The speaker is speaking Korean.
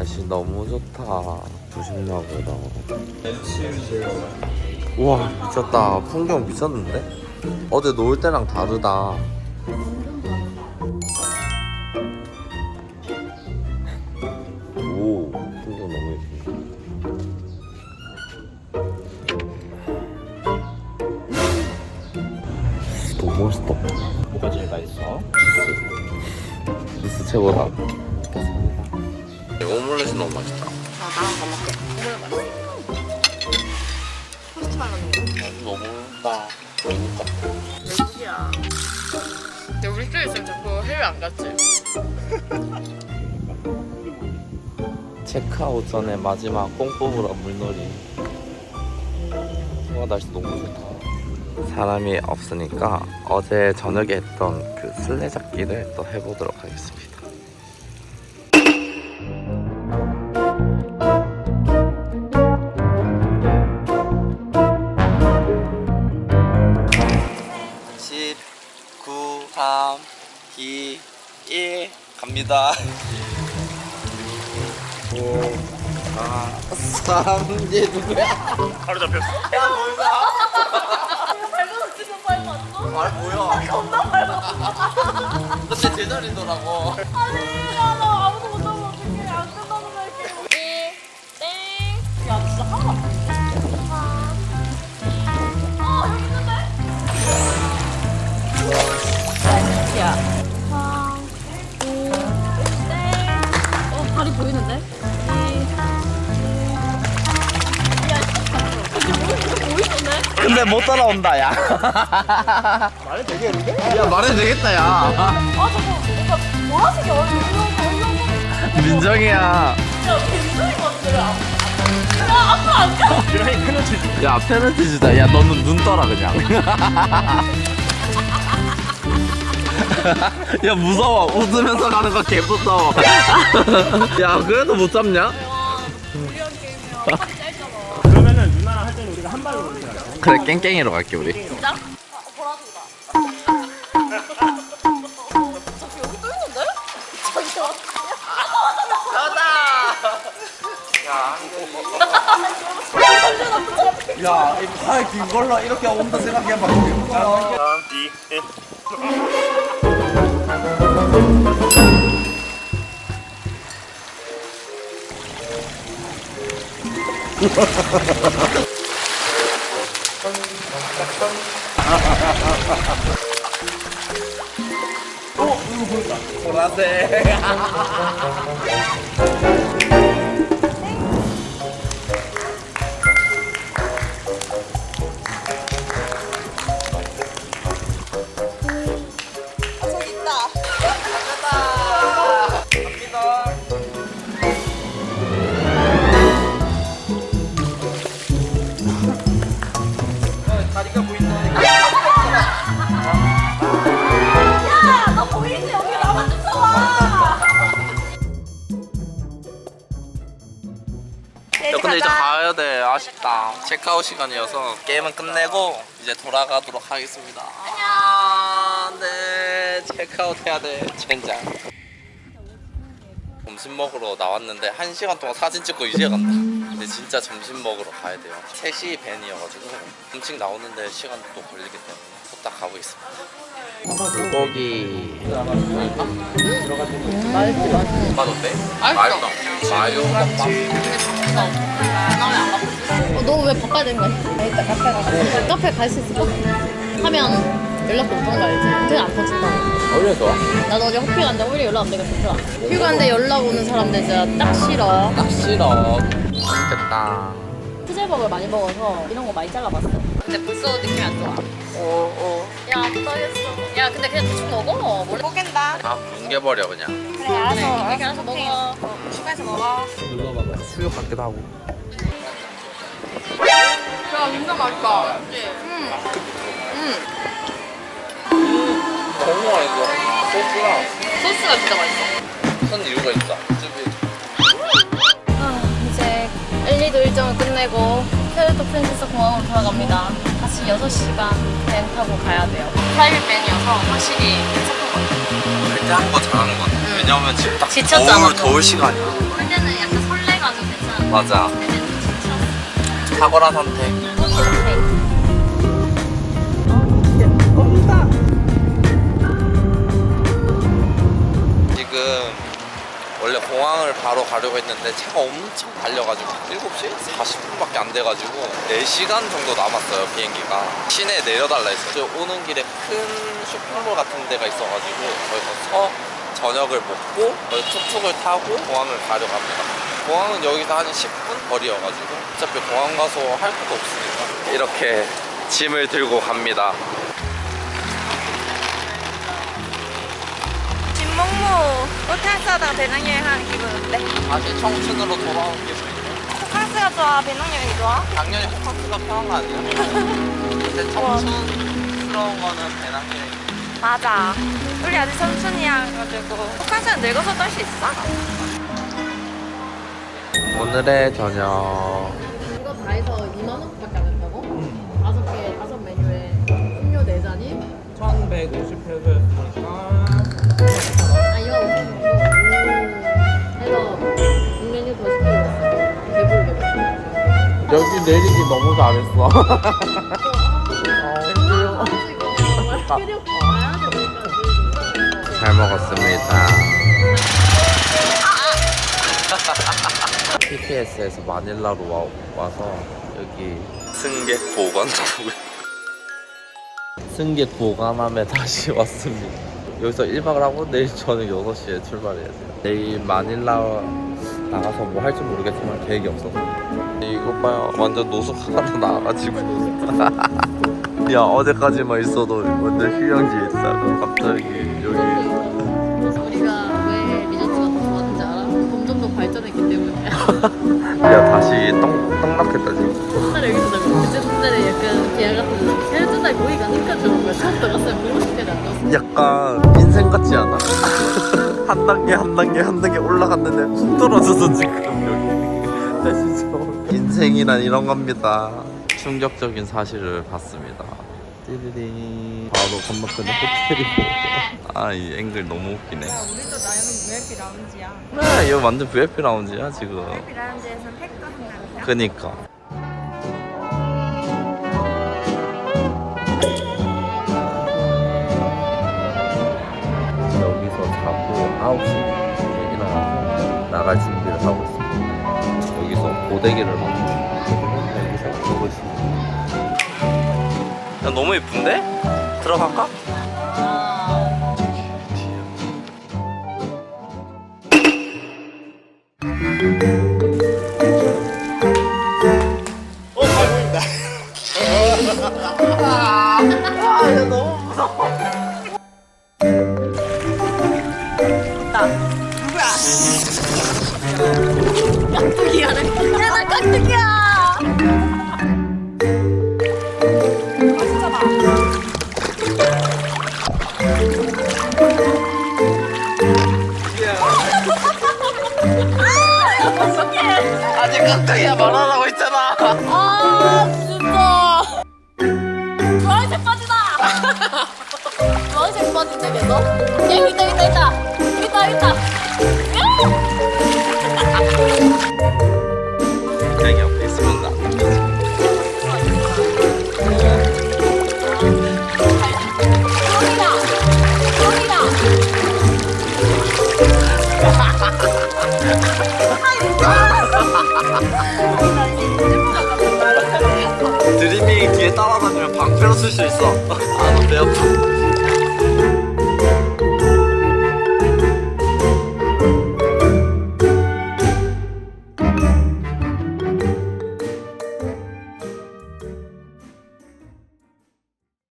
날씨 너무 좋다. 조심나 보다. 우와 미쳤다. 풍경 미쳤는데? 어제 노을 때랑 다르다. 오 풍경 너무 예쁘네. 너무 멋있다. 뭐가 제일 맛있어? 미스 최고다. 오믈렛이 너무 맛있다. 아, 나랑 밥 먹게. 토스트 말하는 거. 너무 맛있다. 그러니까. 몇시야? 근데 우리 쪽에 있으면 자꾸 해외 안 갔지? 체크아웃 전에 마지막 뽕 뽑으러 물놀이. 와 날씨 너무 좋다. 사람이 없으니까 어제 저녁에 했던 그 술래잡기를 또 해보도록 하겠습니다. 2, 1 갑니다 5, 4, 3 얘 누구야? 바로 잡혔어. 야 뭐야 아 뭐야 겁나 밟았어. 근데 제자리더라고 아니, 나 아무도 못하면 어떡해. 안 끝나는 거 이게. 땡. 야, 진짜 하나도 안 보이네. 아, 여기 있는데? 야. 근데 못 따라온다, 야. 말이 되겠는데? 야, 말해도 되겠다, 야. 아, 저거, 뭔가 보라색이 얼굴 민정이야. 야, 굉장히 많은데, 야, 앞으로 안 가. 드라이 크너치 야, 페널티주다. 야, 너는 눈 떠라, 그냥. 야, 무서워. 웃으면서 가는 거 개 무서워. 야, 그래도 못 잡냐? 게임이야. 때는 우리가 한 발로 걸리자. 그래, 깽깽이로 갈게, 우리. 진짜? 아, 보라색이다. 저기 여기 또 있는데? 저기 야, 이팔긴 걸로 이렇게 온다 생각해봐. 3, 2, 1. 보라색. 야, 근데 이제 가야 돼. 아쉽다. 체크아웃 시간이어서 게임은 끝내고 이제 돌아가도록 하겠습니다. 안녕. 네, 체크아웃 해야 돼. 젠장. 점심 먹으러 나왔는데 한 시간 동안 사진 찍고 이제 간다. 근데 진짜 점심 먹으러 가야 돼요. 3시 밴이어가지고 음식 나오는데 시간 또 걸리기 때문에 후딱 가보겠습니다. 불고기. 맛있지, 맛있지. 맛 어때? 맛있어. 마요. 어, 너왜 바빠야 되는 거야? 일단 카페 가. 카페 갈 수 있어? 하면 연락도 못 오는 거 알지? 되게 안 터진다. 원래 좋아. 나도 어제 호피 갔는데 오히려 연락 안 되니까 좋더라. 휴 갔는데 연락 오는 사람들 진짜 딱 싫어. 딱 싫어. 맛있겠다. 수제버걸 많이 먹어서 이런 거 많이 잘라봤어. 근데 벌써 느낌이 안 좋아. 오, 오. 야, 못하겠어. 야, 근데 그냥 대충 먹어. 원래 뽀갠다. 아, 뭉개버려 그냥. 그래 알았어. 그래, 이렇게 알아서 먹어. 어, 추가해서 먹어. 눌러봐봐. 수육 같기도 하고. 야, 진짜 맛있다. 응. 너무 맛있어. 소스랑 소스가 진짜 맛있어. 무슨 이유가 있어. 프린세스 공항으로 돌아갑니다. 다시 6시간 밴 타고 가야 돼요. 프라이빗 밴이어서 확실히 괜찮은 것 같아요. 그때 한 거 잘하는 것 같아. 왜냐면 지금 딱 지쳤잖아, 더울, 또. 더울 시간이야. 올 때는 약간 맞아. 탁월한 선택. 원래 공항을 바로 가려고 했는데 차가 엄청 달려가지고 7시? 40분밖에 안 돼가지고 4시간 정도 남았어요 비행기가. 시내에 내려달라 했어요. 오는 길에 큰 쇼핑몰 같은 데가 있어가지고 거기서 서 저녁을 먹고 툭툭을 타고 공항을 가려고 합니다. 공항은 여기서 한 10분 거리여가지고 어차피 공항 가서 할 것도 없으니까 이렇게 짐을 들고 갑니다 목무 호텔사다 배낭여행 하는 기분 어때? 다시 청춘으로 돌아온 기분이에요 호캉스가 좋아? 배낭여행이 좋아? 당연히 호캉스가 편한 거 아니야? 근데 청춘스러운 거는 배낭여행 맞아 우리 아직 청춘이야 가지고 호캉스는 늙어서 떨 수 있어 오늘의 저녁 이거 다 해서 2만 원밖에 안 된다고? 다섯 개 다섯 메뉴에 음료 네 잔이? 1150페소 여기 내리기 너무 잘했어. 잘 먹었습니다. PTS에서 마닐라로 와, 와서 여기 승객 보관소고요 승객 보관함에 다시 왔습니다. 여기서 1박을 하고 내일 저녁 6시에 출발해야 돼요. 내일 마닐라 나가서 뭐 할지 모르겠지만 계획이 없어서 이거 봐요 완전 노숙하다 나와가지고 야 어제까지만 있어도 완전 휴양지에 있다가 갑자기 여기 그래서 우리가 왜 리조트가 더 좋았는지 알아? 점점 더 발전했기 때문에. 야 다시 떡, 떡락했다 지금 옛날에 여기서 나 그때 옛날에 약간 계약 같은 거 해주 날 거기가 느껴져. 왜 처음부터 갔으면 보고 싶게 안 갔어. 약간 인생 같지 않아? 한 단계 한 단계 한 단계 올라갔는데 툭 떨어져서 지금 여기. 나 진짜 인생이란 이런 겁니다. 충격적인 사실을 봤습니다. 띠리리 바로 건너편에 호텔이고. 아 이 앵글 너무 웃기네. 우리도 나는 VIP 라운지야. 그래 이거 완전 VIP 라운지야 지금. VIP 라운지에서는 팩도 한다면서 그니까 고데기를 먹고 여기서 있습니다 야 너무 예쁜데? 들어갈까? 어, 잘 보인다. 깍두기야래. 야나 깍두기야. 아직 깍두기야 말하라고 했잖아 아 진짜. 주황색 빠지다. 주황색 빠진다 계속. 여기 있다 있다 있다. 있다 있다. 여기 옆에 있으면. 드리밍 뒤에 따라다니면 방패로 쓸 수 있어 아너배 아파